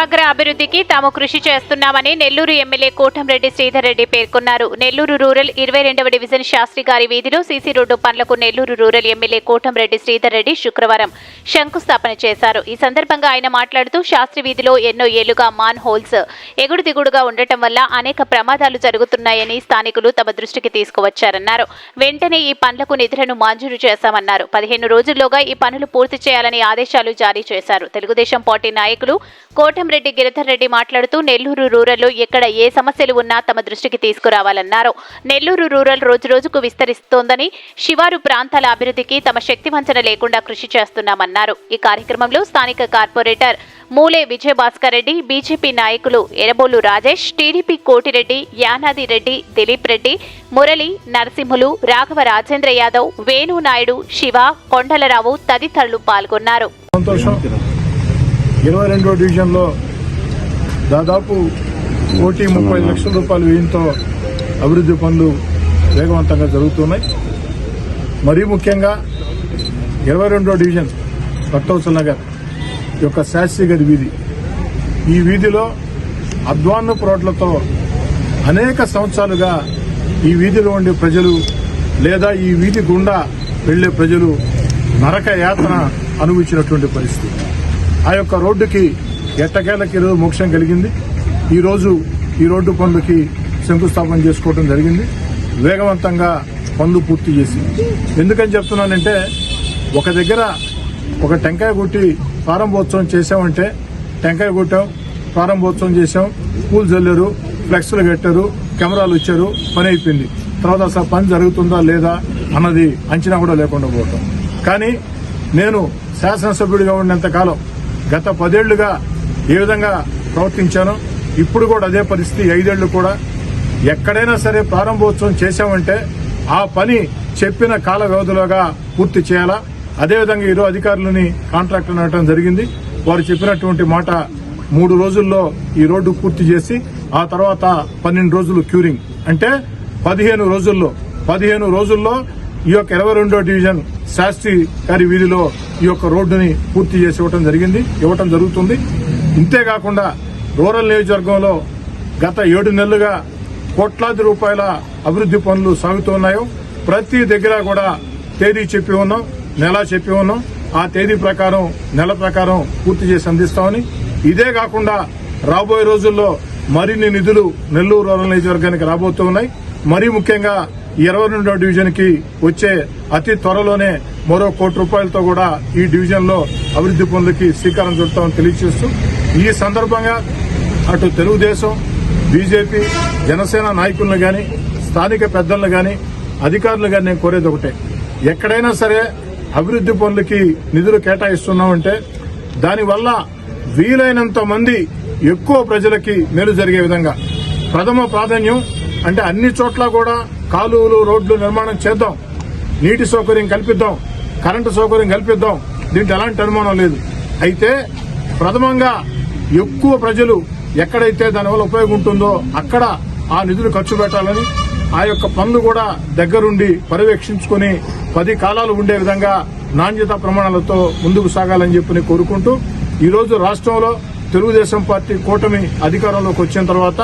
అభివృద్ధికి తాము కృషి చేస్తున్నామని నెల్లూరు ఎమ్మెల్యే కోటంరెడ్డి శ్రీధర్ రెడ్డి పేర్కొన్నారు. నెల్లూరు రూరల్ ఇరవై రెండవ డివిజన్ శాస్త్రి గారి వీధిలో సీసీ రోడ్డు పనులకు నెల్లూరు రూరల్ ఎమ్మెల్యే కోటంరెడ్డి శ్రీధర్ రెడ్డి శుక్రవారం శంకుస్థాపన చేశారు. ఈ సందర్భంగా ఆయన మాట్లాడుతూ శాస్త్రి వీధిలో ఎన్నో ఏళ్ళుగా మాన్ హోల్స్ ఎగుడు దిగుడుగా ఉండటం వల్ల అనేక ప్రమాదాలు జరుగుతున్నాయని స్థానికులు తమ దృష్టికి తీసుకువచ్చారన్నారు. వెంటనే ఈ పనులకు నిధులను మంజూరు చేశామన్నారు. పదిహేను రోజుల్లోగా ఈ పనులు పూర్తి చేయాలని ఆదేశాలు జారీ చేశారు. తెలుగుదేశం పార్టీ నాయకులు కోటం రెడ్డి గిరిధర్ రెడ్డి మాట్లాడుతూ నెల్లూరు రూరల్లో ఎక్కడ ఏ సమస్యలు ఉన్నా తమ దృష్టికి తీసుకురావాలన్నారు. నెల్లూరు రూరల్ రోజురోజుకు విస్తరిస్తోందని శివారు ప్రాంతాల అభివృద్ధికి తమ శక్తివంచన లేకుండా కృషి చేస్తున్నామన్నారు. ఈ కార్యక్రమంలో స్థానిక కార్పొరేటర్ మూలే విజయభాస్కర్ రెడ్డి బీజేపీ నాయకులు ఎరబోలు రాజేష్ టీడీపీ కోటిరెడ్డి యానాది రెడ్డి దిలీప్ రెడ్డి మురళి నరసింహులు రాఘవ రాజేంద్ర యాదవ్ వేణు నాయుడు శివ కొండలరావు తదితరులు పాల్గొన్నారు. సంతోషం. ఇరవై రెండో డివిజన్లో దాదాపు కోటి ముప్పై లక్షల రూపాయల వ్యయంతో అభివృద్ధి పనులు వేగవంతంగా జరుగుతున్నాయి. మరీ ముఖ్యంగా ఇరవై రెండో డివిజన్ భక్తవసల్ నగర్ యొక్క శాస్త్రి గారి వీధి. ఈ వీధిలో అధ్వాన్నపు రోడ్లతో అనేక సంవత్సరాలుగా ఈ వీధిలో ఉండే ప్రజలు లేదా ఈ వీధి గుండా వెళ్ళే ప్రజలు నరక యాతన అనుభవించినటువంటి పరిస్థితి. ఆ యొక్క రోడ్డుకి ఎట్టకేలకి ఈరోజు మోక్షం కలిగింది? ఈరోజు ఈ రోడ్డు పనులకి శంకుస్థాపన చేసుకోవడం జరిగింది. వేగవంతంగా పనులు పూర్తి చేసి. ఎందుకని చెప్తున్నానంటే ఒక దగ్గర ఒక టెంకాయ కొట్టి ప్రారంభోత్సవం చేసామంటే టెంకాయ కొట్టాం ప్రారంభోత్సవం చేసాం పూలు చల్లారు ఫ్లెక్స్లు కట్టారు కెమెరాలు ఇచ్చారు పని అయిపోయింది. తర్వాత అసలు పని జరుగుతుందా లేదా అన్నది అంచనా కూడా లేకుండా పోవటం. కానీ నేను శాసనసభ్యుడిగా ఉన్నంతకాలం గత పదేళ్ళుగా ఏ విధంగా ప్రవర్తించానో ఇప్పుడు కూడా అదే పరిస్థితి ఐదేళ్ళు కూడా ఎక్కడైనా సరే ప్రారంభోత్సవం చేశామంటే ఆ పని చెప్పిన కాల వ్యవధిలోగా పూర్తి చేయాలా? అదేవిధంగా ఈరోజు అధికారులని కాంట్రాక్టర్ అనడం జరిగింది. వారు చెప్పినటువంటి మాట మూడు రోజుల్లో ఈ రోడ్డు పూర్తి చేసి ఆ తర్వాత పన్నెండు రోజులు క్యూరింగ్. అంటే పదిహేను రోజుల్లో పదిహేను రోజుల్లో ఈ యొక్క ఇరవై రెండో డివిజన్ శాస్త్రి గారి వీధిలో ఈ యొక్క రోడ్డుని పూర్తి చేసి ఇవ్వటం జరిగింది. ఇవ్వటం జరుగుతుంది. ఇంతేకాకుండా రూరల్ నియోజకవర్గంలో గత ఏడు నెలలుగా కోట్లాది రూపాయల అభివృద్ధి పనులు సాగుతున్నాయో ప్రతి దగ్గర కూడా తేదీ చెప్పి ఉన్నాం నెల చెప్పి ఉన్నాం. ఆ తేదీ ప్రకారం నెల ప్రకారం పూర్తి చేసి అందిస్తామని. ఇదే కాకుండా రాబోయే రోజుల్లో మరిన్ని నిధులు నెల్లూరు రూరల్ నియోజకవర్గానికి రాబోతూ ఉన్నాయి. మరీ ముఖ్యంగా ఇరవై రెండో డివిజన్కి వచ్చే అతి త్వరలోనే మరో కోటి రూపాయలతో కూడా ఈ డివిజన్లో అభివృద్ది అభివృద్ధి పనులకి శ్రీకారం చుడతామని తెలియజేస్తూ ఈ సందర్భంగా అటు తెలుగుదేశం బీజేపీ జనసేన నాయకులను కానీ స్థానిక పెద్దలను కానీ అధికారులు కానీ నేను కోరేది ఒకటే. ఎక్కడైనా సరే అభివృద్ధి పనులకి నిధులు కేటాయిస్తున్నామంటే దానివల్ల వీలైనంత మంది ఎక్కువ ప్రజలకి మేలు జరిగే విధంగా. ప్రథమ ప్రాధాన్యం అంటే అన్ని చోట్ల కూడా కాలువలు రోడ్లు నిర్మాణం చేద్దాం. నీటి సౌకర్యం కల్పిద్దాం. కరెంటు సౌకర్యం కల్పిద్దాం. దీంట్లో ఎలాంటి అనుమానం లేదు. అయితే ప్రథమంగా ఎక్కువ ప్రజలు ఎక్కడైతే దానివల్ల ఉపయోగం ఉంటుందో అక్కడ ఆ నిధులు ఖర్చు పెట్టాలని ఆ యొక్క పనులు కూడా దగ్గరుండి పర్యవేక్షించుకుని పది కాలాలు ఉండే విధంగా నాణ్యత ప్రమాణాలతో ముందుకు సాగాలని చెప్పి కోరుకుంటూ ఈరోజు రాష్ట్రంలో తెలుగుదేశం పార్టీ కూటమి అధికారంలోకి వచ్చిన తర్వాత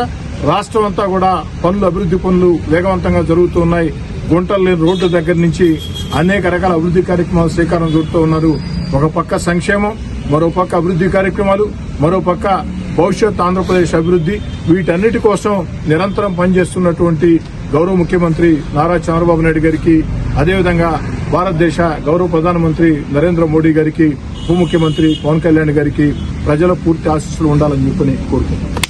రాష్ట్రం అంతా కూడా పనులు అభివృద్ధి పనులు వేగవంతంగా జరుగుతూ ఉన్నాయి. గుంటలు లేని రోడ్డు దగ్గర నుంచి అనేక రకాల అభివృద్ధి కార్యక్రమాలు శ్రీకారం చుడుతూ ఉన్నారు. ఒక పక్క సంక్షేమం మరో పక్క అభివృద్ధి కార్యక్రమాలు మరో పక్క భవిష్యత్ ఆంధ్రప్రదేశ్ అభివృద్ధి వీటన్నిటి కోసం నిరంతరం పనిచేస్తున్నటువంటి గౌరవ ముఖ్యమంత్రి నారా చంద్రబాబు నాయుడు గారికి అదేవిధంగా భారతదేశ గౌరవ ప్రధానమంత్రి నరేంద్ర మోడీ గారికి ఉప ముఖ్యమంత్రి పవన్ కళ్యాణ్ గారికి ప్రజల పూర్తి ఆశీస్సులు ఉండాలని చెప్పని కోరుకుంటున్నాను